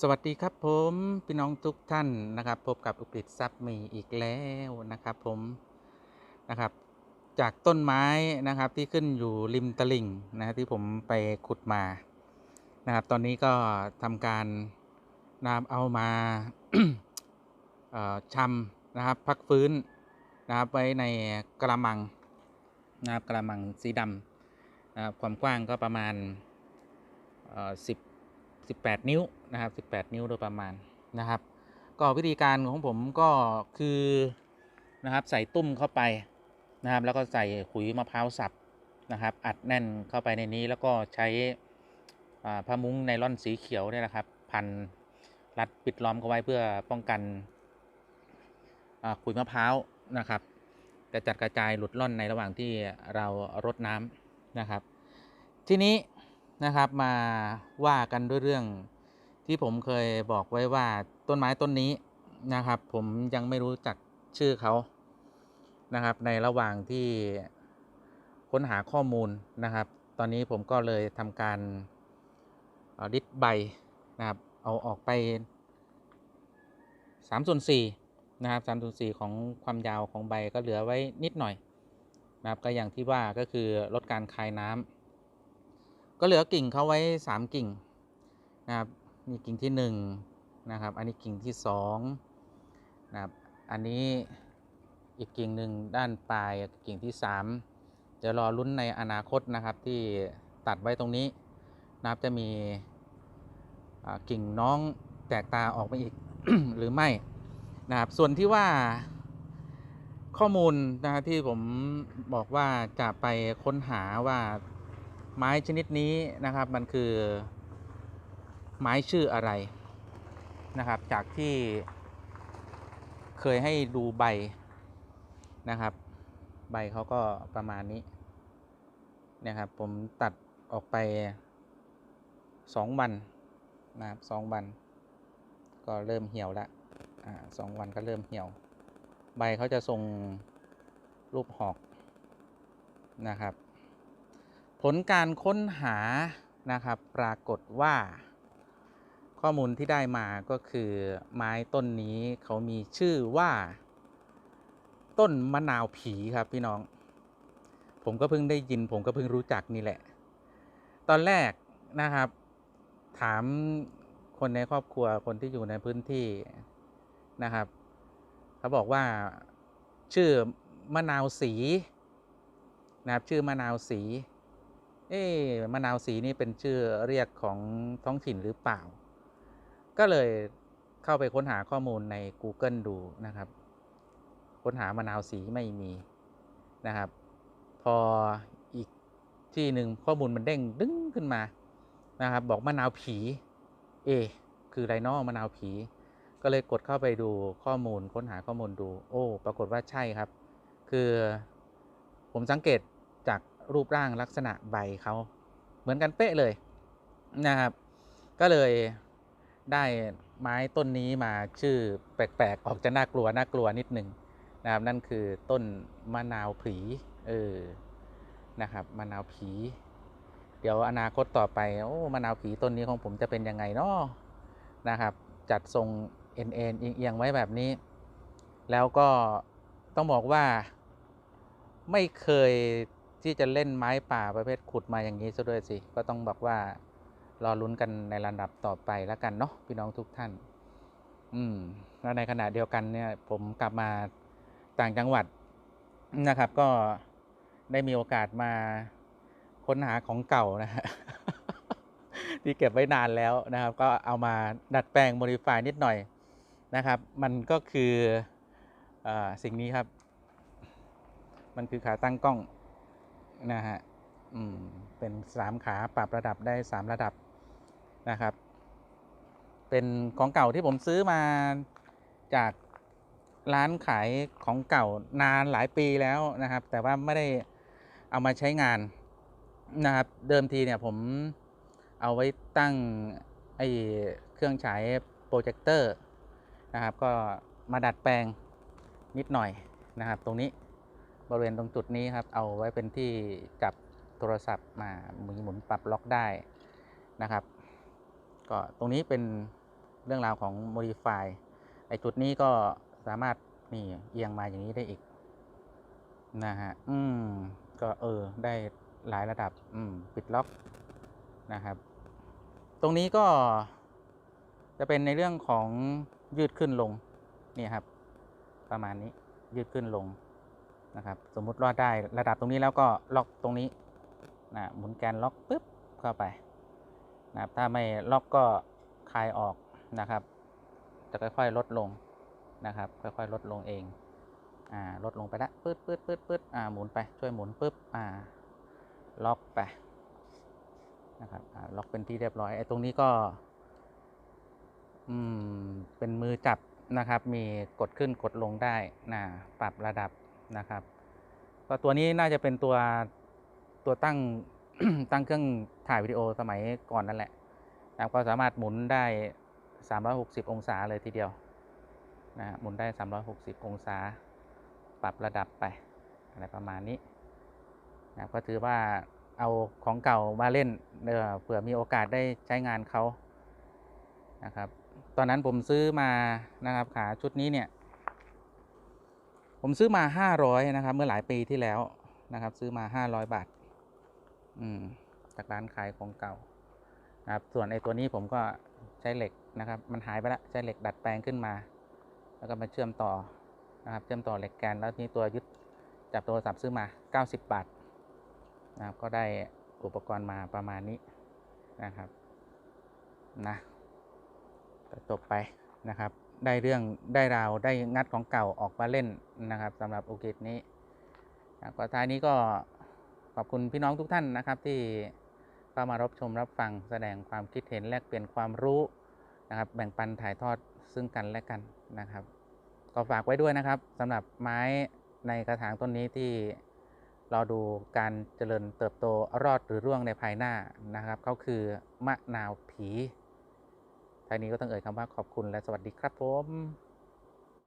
สวัสดีครับผมพี่น้องทุกท่านนะครับ พบกับอุกฤษทรัพย์มีอีกแล้วนะครับผมนะครับ จากต้นไม้นะครับที่ขึ้นอยู่ริมตลิ่งนะที่ผมไปขุดมานะครับ ตอนนี้ก็ทำการนำเอามาเอ่อชำนะครับ พักฟื้นนะครับไว้ในกระมังนะครับกระมังสีดำนะครับความกว้างก็ประมาณเอ่อสิบ 18 นิ้วนะครับ 18 นิ้วโดยประมาณนะครับ ก็วิธีการของผมก็คือนะครับใส่ตุ้มเข้าไปนะครับ แล้วก็ใส่ขุยมะพร้าวสับนะครับ อัดแน่นเข้าไปในนี้แล้วก็ใช้ผ้ามุ้งไนล่อนสีเขียวเนี่ยนะครับ พันรัดปิดล้อมเข้าไว้เพื่อป้องกันขุยมะพร้าวนะครับกระจัดกระจายหลุดล่อนในระหว่างที่เรารดน้ำนะครับ ทีนี้ นะครับมาว่ากันด้วยเรื่องที่ผมเคยบอกไว้ว่าต้นไม้ต้นนี้นะครับ ผมยังไม่รู้จักชื่อเขานะครับ ในระหว่างที่ค้นหาข้อมูลนะครับ ตอนนี้ผมก็เลยทำการเอ่อริดใบนะครับ เอาออกไป3ส่วน4นะครับ3ส่วน4ของความยาวของใบก็เหลือไว้นิดหน่อยนะครับก็อย่างที่ว่าก็คือลดการคายน้ำ ก็เหลือกิ่งเขาไว้ 3 กิ่งนะครับนี่กิ่งที่1นะครับ อันนี้กิ่งที่2นะครับ อันนี้อีกกิ่งหนึ่งด้านปลายกิ่งที่ 3 จะรอลุ้นในอนาคตนะครับที่ตัดไว้ตรงนี้นะครับจะมีกิ่งน้องแตกตาออกมาอีกหรือไม่นะครับ ส่วนที่ว่าข้อมูลนะฮะที่ผมบอกว่าจะไปค้นหาว่า ไม้ชนิดนี้นะครับมันคือไม้ชื่ออะไรนะครับ จากที่เคยให้ดูใบนะครับ ใบเขาก็ประมาณนี้นะครับ ผมตัดออกไปสองวันนะครับสองวัน ก็เริ่มเหี่ยวล้วอ่าสองวันก็เริ่มเหี่ยว ใบเขาจะทรงรูปหอกนะครับ ผลการค้นหานะครับปรากฏว่า ข้อมูลที่ได้มาก็คือไม้ต้นนี้เขามีชื่อว่า ต้นมะนาวผีครับพี่น้อง ผมก็เพิ่งได้ยิน ผมก็เพิ่งรู้จักนี่แหละ ตอนแรกนะครับ ถามคนในครอบครัวคนที่อยู่ในพื้นที่นะครับเขาบอกว่าชื่อมะนาวสีนะครับชื่อมะนาวสี เอ๊มะนาวสีนี่เป็นชื่อเรียกของท้องถิ่นหรือเปล่า ก็เลยเข้าไปค้นหาข้อมูลใน Google ดูนะครับ ค้นหามะนาวสีไม่มีนะครับ พออีกที่หนึ่งข้อมูลมันเด้งดึงขึ้นมานะครับ บอกมะนาวผี เอ คือไรนอมะนาวผี ก็เลยกดเข้าไปดูข้อมูลค้นหาข้อมูลดู โอ้ ปรากฏว่าใช่ครับ คือผมสังเกตจาก รูปร่างลักษณะใบเขาเหมือนกันเป๊ะเลยนะครับ ก็เลยได้ไม้ต้นนี้มาชื่อแปลกๆ ออกจะน่ากลัวน่ากลัวนิดหนึ่งนะครับ นั่นคือต้นมะนาวผีเออนะครับมะนาวผีเดี๋ยวอนาคตต่อไปโอ้มะนาวผีต้นนี้ของผมจะเป็นยังไงเนาะนะครับ จัดทรงเอ็นเอ็นเอียงๆไว้แบบนี้ แล้วก็ต้องบอกว่าไม่เคย ที่จะเล่นไม้ป่าประเภทขุดมาอย่างนี้ซะด้วยสิ ก็ต้องบอกว่ารอลุ้นกันในระดับต่อไปแล้วกันเนาะพี่น้องทุกท่าน อืมแล้วในขณะเดียวกันเนี่ย ผมกลับมาต่างจังหวัดนะครับ ก็ได้มีโอกาสมาค้นหาของเก่านะฮะที่เก็บไว้นานแล้วนะครับ ก็เอามาดัดแปลงโมดิฟายนิดหน่อยนะครับ มันก็คืออสิ่งนี้ครับ มันคือขาตั้งกล้อง นะฮะอืมเป็นสามขาปรับระดับได้สามระดับนะครับ เป็นของเก่าที่ผมซื้อมาจากร้านขายของเก่านานหลายปีแล้วนะครับ แต่ว่าไม่ได้เอามาใช้งานนะครับ เดิมทีเนี่ยผมเอาไว้ตั้งไอเครื่องฉายโปรเจคเตอร์นะครับ ก็มาดัดแปลงนิดหน่อยนะครับ ตรงนี้ บริเวณตรงจุดนี้ครับ เอาไว้เป็นที่จับโทรศัพท์มาหมุนหมุนปรับล็อกได้นะครับ ก็ตรงนี้เป็นเรื่องราวของ modify ไอจุดนี้ก็สามารถนี่เอียงมาอย่างนี้ได้อีกนะฮะ อืม ก็เออ ได้หลายระดับ อืม ปิดล็อกนะครับ ตรงนี้ก็จะเป็นในเรื่องของยืดขึ้นลง นี่ครับ ประมาณนี้ยืดขึ้นลง นะครับสมมุติรอดได้ระดับตรงนี้แล้วก็ล็อกตรงนี้นะหมุนแกนล็อกปุ๊บเข้าไปนะครับถ้าไม่ล็อกก็คลายออกนะครับ จะค่อยๆลดลงนะครับ ค่อยๆลดลงเองอ่าลดลงไปละปื๊ดปื๊ดปื๊ดปื๊ดอ่าหมุนไปช่วยหมุนปุ๊บอ่าล็อกไปนะครับอ่าล็อกเป็นที่เรียบร้อยไอ้ตรงนี้ก็อืมเป็นมือจับนะครับ มีกดขึ้นกดลงได้นะปรับระดับ นะครับ ก็ตัวนี้น่าจะเป็นตัวตัวตั้งตั้งเครื่องถ่ายวิดีโอสมัยก่อนนั่นแหละนะครับก็สามารถหมุนได้ 360 องศาเลยทีเดียวนะฮะหมุนได้ 360 องศา ปรับระดับไป อะไรประมาณนี้นะครับก็ถือว่าเอาของเก่ามาเล่นเเผื่อมีโอกาสได้ใช้งานเขานะครับ ตอนนั้นผมซื้อมานะครับขาชุดนี้เนี่ย ผมซื้อมา 500 นะครับ เมื่อหลายปีที่แล้วนะครับ ซื้อมา 500 บาท อืม จากร้านขายของเก่านะครับ ส่วนไอ้ตัวนี้ผมก็ใช้เหล็กนะครับ มันหายไปแล้วใช้เหล็กดัดแปลงขึ้นมา แล้วก็มาเชื่อมต่อนะครับ เชื่อมต่อเหล็กแกนแล้วนี่ตัวยึดจับโทรศัพท์ซื้อมา 90 บาทนะครับ ก็ได้อุปกรณ์มาประมาณนี้นะครับ นะก็จบไปนะครับ ได้เรื่องได้ราวได้งัดของเก่าออกมาเล่นนะครับสำหรับโอกิจนี้ก็ท้ายนี้ก็ขอบคุณพี่น้องทุกท่านนะครับที่เข้ามารับชมรับฟังแสดงความคิดเห็นแลกเปลี่ยนความรู้นะครับ แบ่งปันถ่ายทอดซึ่งกันและกันนะครับ ก็ฝากไว้ด้วยนะครับสำหรับไม้ในกระถางต้นนี้ที่รอดูการเจริญเติบโตรอดหรือร่วงในภายหน้านะครับเขาคือมะนาวผี ท้ายนี้ก็ต้องเอ่ยคำว่าขอบคุณและสวัสดีครับผม